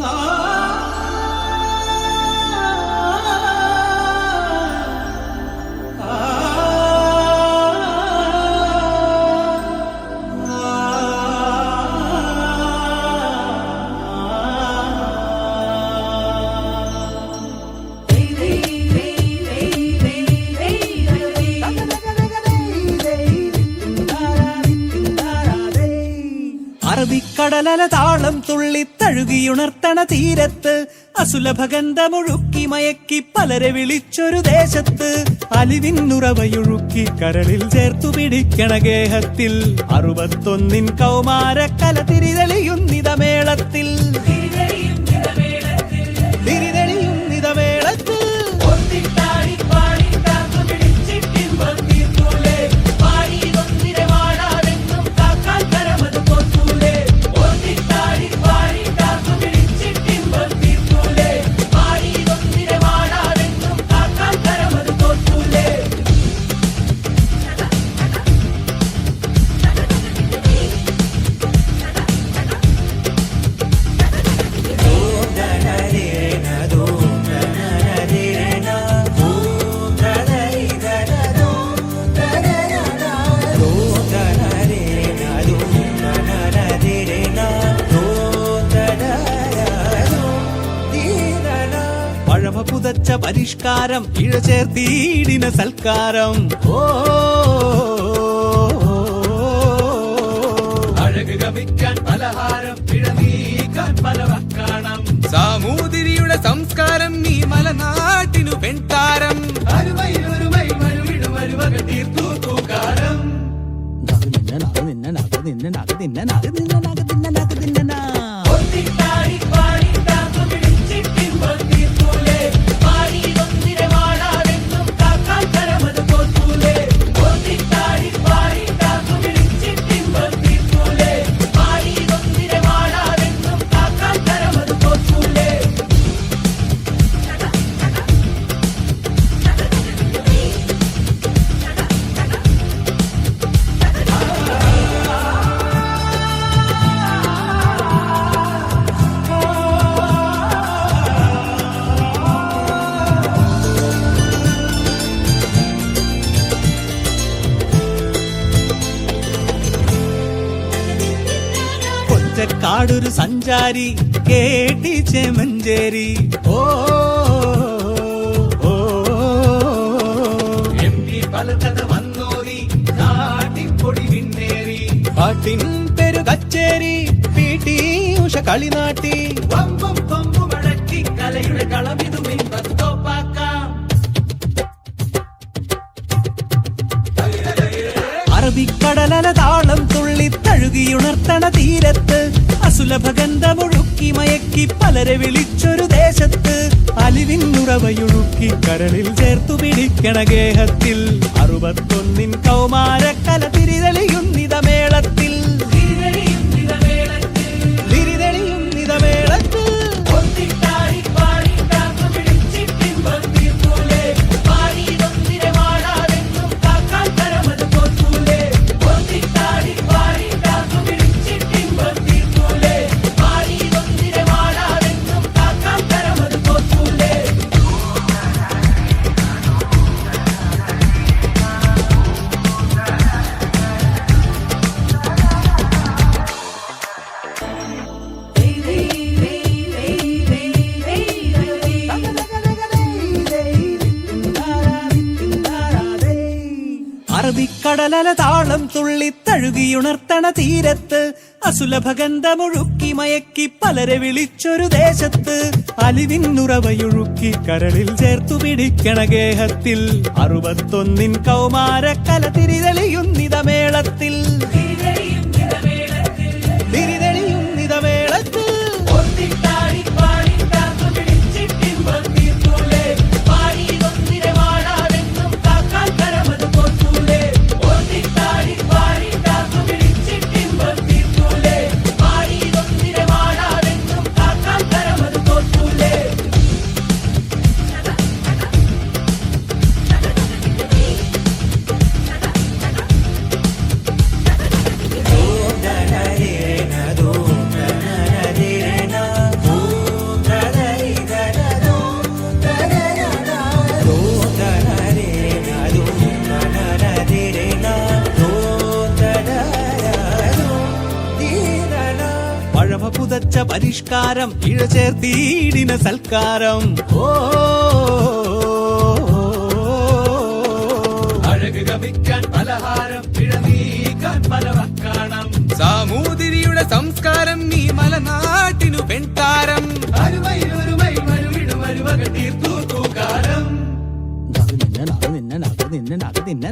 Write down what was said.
Oh അറബിക്കടലല താളം തുള്ളി തഴുകിയുണർത്തണ തീരത്ത് അസുലഭഗന്ധമൊഴുക്കി മയക്കി പലരെ വിളിച്ചൊരു ദേശത്ത് അലിവിന്നുറവയൊഴുക്കി കരളിൽ ചേർത്തു പിടിക്കണ ഗേഹത്തിൽ അറുപത്തൊന്നിൻ കൗമാരക്കല തിരിതെളിയുന്നിതമേളത്തിൽ തിരിതെളിയുന്നിതമേളത്തിൽ പരിഷ്കാരം ഇഴ ചേർത്തീടിന സൽക്കാരം. ഓ അഴക് ഗമിക്കാൻ പലഹാരം ഇഴനീക്കാൻ പലവക്കാണം. പല വക്കാണം സാമൂതിരിയുടെ സംസ്കാരം നീ മലനാട്ടിനു പെൺതാരം. അരുമയിലൊരുമൈ മരുവിടു മരുവക തീർത്തു തൂക്കാരം കൊച്ചക്കാടൊരു സഞ്ചാരി കേട്ടി ചേമഞ്ചേരി. ഓ പി പാട്ടിൻ പെരു കച്ചേരി പീട്ടി ഉഷ കളിനാട്ടി. വമ്പും കൊമ്പും അടക്കി കളമിതും തഴുകിയുണർത്തണ തീരത്ത് അസുലഭഗന്ധമൊഴുക്കി മയക്കി പലരെ വിളിച്ചൊരു ദേശത്ത് അലിവിന്നുറവയൊഴുക്കി കരളിൽ ചേർത്തു പിടിക്കണ ഗേഹത്തിൽ അറുപത്തൊന്നിൻ കൗമാരക്കല കല തിരിതെളിയുന്നിതമേളത്തിൽ അറബിക്കടലല താളം തുള്ളി തഴുകിയുണർത്തണ തീരത്ത് അസുലഭഗന്ധമൊഴുക്കി മയക്കി പലരെ വിളിച്ചൊരു ദേശത്ത് അലിവിന്നുറവയൊഴുക്കി കരളിൽ ചേർത്തു പിടിക്കണ ഗേഹത്തിൽ അറുപത്തൊന്നിൻ കൗമാര കല തിരിതെളിയുന്നിതമേളത്തിൽ പരിഷ്കാരം ഇഴ ചേർത്തീടിന സൽക്കാരം. ഓ സാമൂതിരിയുടെ സംസ്കാരം നീ മലനാട്ടിനു പെൺതാരം. അരുമയിൽ ഒരുമയിൽ മരുവിടും അരുവക തീർത്തു നിന്നെ നിന്നെ നിന്നെ നിന്നെ